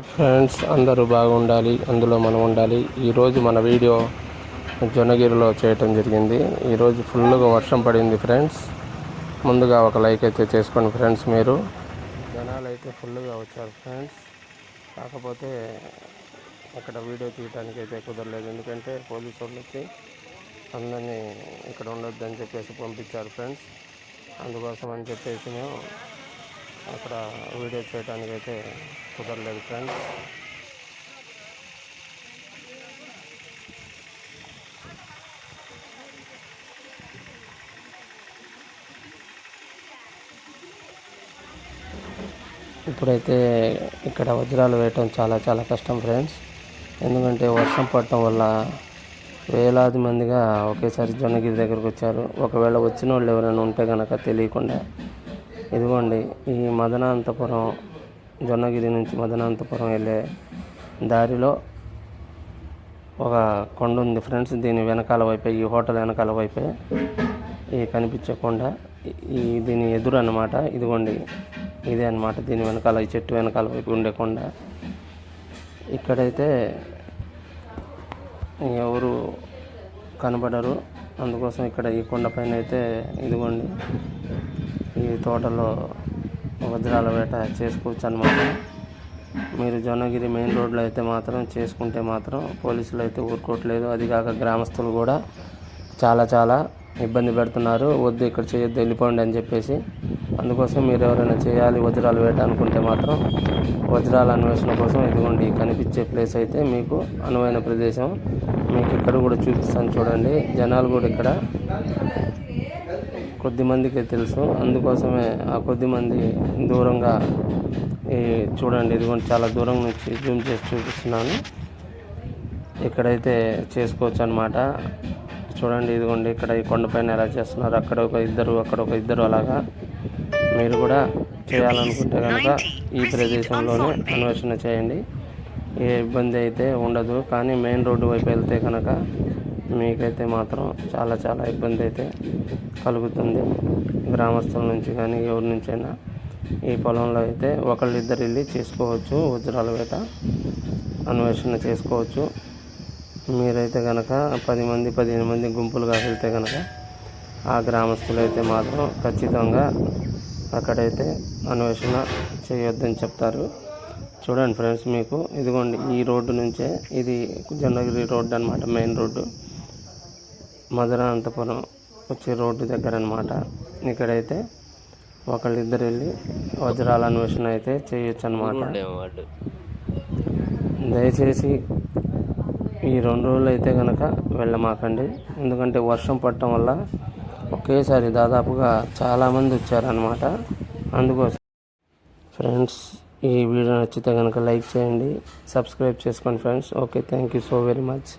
Friends అందరూ బాగుండాలి అందులో మనం ఉండాలి. ఈరోజు మన వీడియో జొన్నగిరిలో చేయటం జరిగింది. ఈరోజు ఫుల్గా వర్షం పడింది ఫ్రెండ్స్. ముందుగా ఒక లైక్ అయితే చేసుకోండి ఫ్రెండ్స్ మీరు. జనాలు అయితే ఫుల్గా వచ్చారు ఫ్రెండ్స్. కాకపోతే అక్కడ వీడియో తీయడానికి అయితే కుదరలేదు. ఎందుకంటే పోలీసు వాళ్ళు వచ్చి అందరినీ ఇక్కడ ఉండొద్దని చెప్పేసి పంపించారు ఫ్రెండ్స్. అందుకోసం అని చెప్పేసి మేము అక్కడ వీడియో చేయడానికి అయితే కుదరలేదు ఫ్రెండ్స్. ఇప్పుడైతే ఇక్కడ వజ్రాలు వేయటం చాలా చాలా కష్టం ఫ్రెండ్స్. ఎందుకంటే వర్షం పడటం వల్ల వేలాది మందిగా ఒకేసారి జొన్నగిరి దగ్గరకు వచ్చారు. ఒకవేళ వచ్చిన వాళ్ళు ఎవరైనా ఉంటే కనుక తెలియకుండా ఇదిగోండి ఈ మదనాంతపురం జొన్నగిరి నుంచి మదనాంతపురం వెళ్ళే దారిలో ఒక కొండ ఉంది ఫ్రెండ్స్. దీని వెనకాల వైపే ఈ హోటల్ వెనకాల వైపే ఈ కనిపించే కొండ. ఈ- ఈ దీని ఎదురు అన్నమాట ఇదిగోండి ఇదే అన్నమాట. దీని వెనకాల ఈ చెట్టు వెనకాల వైపు ఉండే కొండ. ఇక్కడైతే ఎవరు కనబడరు. అందుకోసం ఇక్కడ ఈ కొండ పైన అయితే ఇదిగోండి ఈ తోటలో వజ్రాల వేట చేసుకోవచ్చు అనమాట మీరు జొన్నగిరి మెయిన్ రోడ్లో అయితే మాత్రం చేసుకుంటే మాత్రం పోలీసులు అయితే ఊరుకోవట్లేదు. అది కాక గ్రామస్తులు కూడా చాలా చాలా ఇబ్బంది పెడుతున్నారు. వద్దు ఇక్కడ చేయొద్దు వెళ్ళిపోండి అని చెప్పేసి. అందుకోసం మీరు ఎవరైనా చేయాలి వజ్రాలు వేట అనుకుంటే మాత్రం వజ్రాల అన్వేషణ కోసం ఇదిగోండి కనిపించే ప్లేస్ అయితే మీకు అనువైన ప్రదేశం. మీకు ఇక్కడ కూడా చూపిస్తాను చూడండి. జనాలు కూడా ఇక్కడ కొద్ది మందికి తెలుసు. అందుకోసమే ఆ కొద్ది మంది దూరంగా ఈ చూడండి ఇదిగోండి చాలా దూరం నుంచి జూమ్ చేసి చూపిస్తున్నాను. ఇక్కడైతే చేసుకోవచ్చు అనమాట చూడండి ఇదిగోండి ఇక్కడ ఈ కొండపైన ఎలా చేస్తున్నారు. అక్కడ ఒక ఇద్దరు అక్కడ ఒక ఇద్దరు అలాగా. మీరు కూడా చేయాలనుకుంటే కనుక ఈ ప్రదేశంలోనే అన్వేషణ చేయండి. ఏ ఇబ్బంది అయితే ఉండదు. కానీ మెయిన్ రోడ్డు వైపు వెళ్తే కనుక మీకైతే మాత్రం చాలా చాలా ఇబ్బంది అయితే కలుగుతుంది. గ్రామస్తుల నుంచి కానీ ఎవరి నుంచైనా ఈ పొలంలో అయితే ఒకళ్ళిద్దరు వెళ్ళి చేసుకోవచ్చు వజ్రాల వేట అన్వేషణ చేసుకోవచ్చు. మీరైతే కనుక పది మంది పదిహేను మంది గుంపులుగా వెళ్తే కనుక ఆ గ్రామస్తులు అయితే మాత్రం ఖచ్చితంగా అక్కడైతే అన్వేషణ చేయొద్దని చెప్తారు. చూడండి ఫ్రెండ్స్ మీకు ఇదిగోండి ఈ రోడ్డు నుంచే ఇది జొన్నగిరి రోడ్డు అనమాట మెయిన్ రోడ్డు. మధురానంతపురం వచ్చే రోడ్డు దగ్గర అనమాట ఇక్కడైతే ఒకళ్ళిద్దరు వెళ్ళి వజ్రాల అన్వేషణ అయితే చేయొచ్చు అనమాట దయచేసి ఈ రెండు రోజులు అయితే కనుక వెళ్ళమాకండి. ఎందుకంటే వర్షం పడటం వల్ల ఒకేసారి దాదాపుగా చాలామంది వచ్చారనమాట అందుకోసం ఫ్రెండ్స్ ఈ వీడియో నచ్చితే కనుక లైక్ చేయండి సబ్స్క్రైబ్ చేసుకోండి friends. Okay thank you so very much.